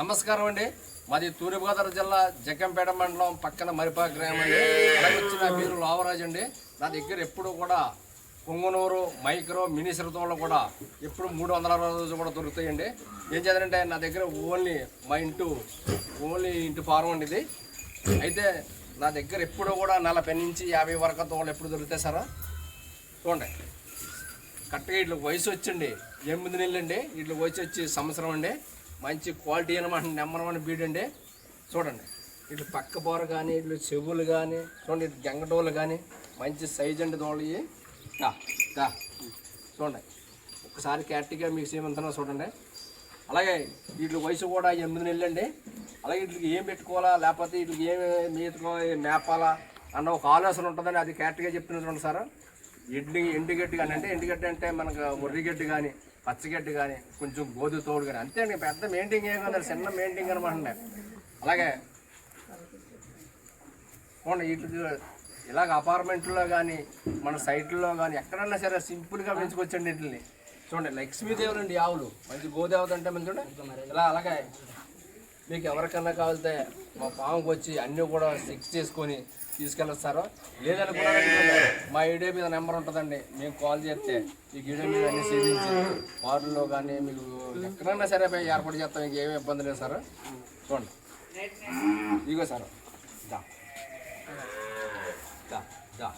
నమస్కారం అండి. మాది తూర్పుగోదావరి జిల్లా జగ్గంపేట మండలం పక్కన మరిపా గ్రామం అండి. అలాగే వచ్చి నా పేరు లావరాజ్ అండి. నా దగ్గర ఎప్పుడు కూడా కొంగునూరు మైక్రో మినీ సిరతోళ్ళు కూడా ఎప్పుడు మూడు వందల రోజులు కూడా దొరుకుతాయండి. ఏం చేద్దంటే నా దగ్గర ఓన్లీ మా ఇంటూ ఓన్లీ ఇంటి ఫారం అండి ఇది. అయితే నా దగ్గర ఎప్పుడు కూడా నలభై నుంచి యాభై వరకు తోళ్ళు ఎప్పుడు దొరుకుతాయి సార్? చూడండి. కరెక్ట్గా ఇట్లా వయసు వచ్చండి ఎనిమిది నెలలు అండి ఇట్లా వయసు వచ్చి సంవత్సరం అండి. మంచి క్వాలిటీ అనమాట నెంబర్ వన్ బీడ్ అండి చూడండి ఇటు పక్క బోర కానీ ఇటు చెవులు కానీ చూడండి ఇటు గంగటోలు కానీ మంచి సైజ్ అండి దోళయి దా దా చూడండి ఒకసారి క్యారెక్ట్గా మీకు సేమంతనో చూడండి అలాగే వీటి వయసు కూడా ఎనిమిది నెలలండి అలాగే వీటికి ఏం పెట్టుకోవాలా లేకపోతే వీటికి ఏం మీటుకో మేపాలా అన్న ఒక ఆలోచన ఉంటుందని అది కరెక్ట్గా చూడండి సార్ ఎండి ఎండుగడ్డి కానీ అంటే ఎండుగడ్డి అంటే మనకు ఒర్రిగడ్డి కానీ పచ్చగడ్డి కానీ కొంచెం గోధుమ తోడు కానీ. అంతే అండి పెద్ద మెయింటింగ్ ఏం కాదు చిన్న మెయింటింగ్ అనమాట అలాగే పోండి వీటికి ఇలాగ అపార్ట్మెంట్లో కానీ మన సైట్లో కానీ ఎక్కడన్నా సరే సింపుల్గా పెంచుకోవచ్చండి వీటిని చూడండి లక్ష్మీదేవులు అండి ఆవులు. మంచి గోదేవత అంటే మంచి చూడండి. ఇలా అలాగే మీకు ఎవరికన్నా కావాలితే మా పాముకు వచ్చి అన్నీ కూడా ఫిక్స్ చేసుకొని తీసుకెళ్ళొస్తారో లేదనుకున్నారంటే మా ఈడియో మీద నెంబర్ ఉంటుందండి. మేము కాల్ చేస్తే ఈ ఈడియో మీద అన్ని సేవించి వార్డులో కానీ మీకు ఎక్కడన్నా సరే ఏర్పాటు చేస్తాం. మీకు ఏమీ ఇబ్బంది లేదు సార్. చూడండి. ఇదిగో సార్. దా. దా. దా.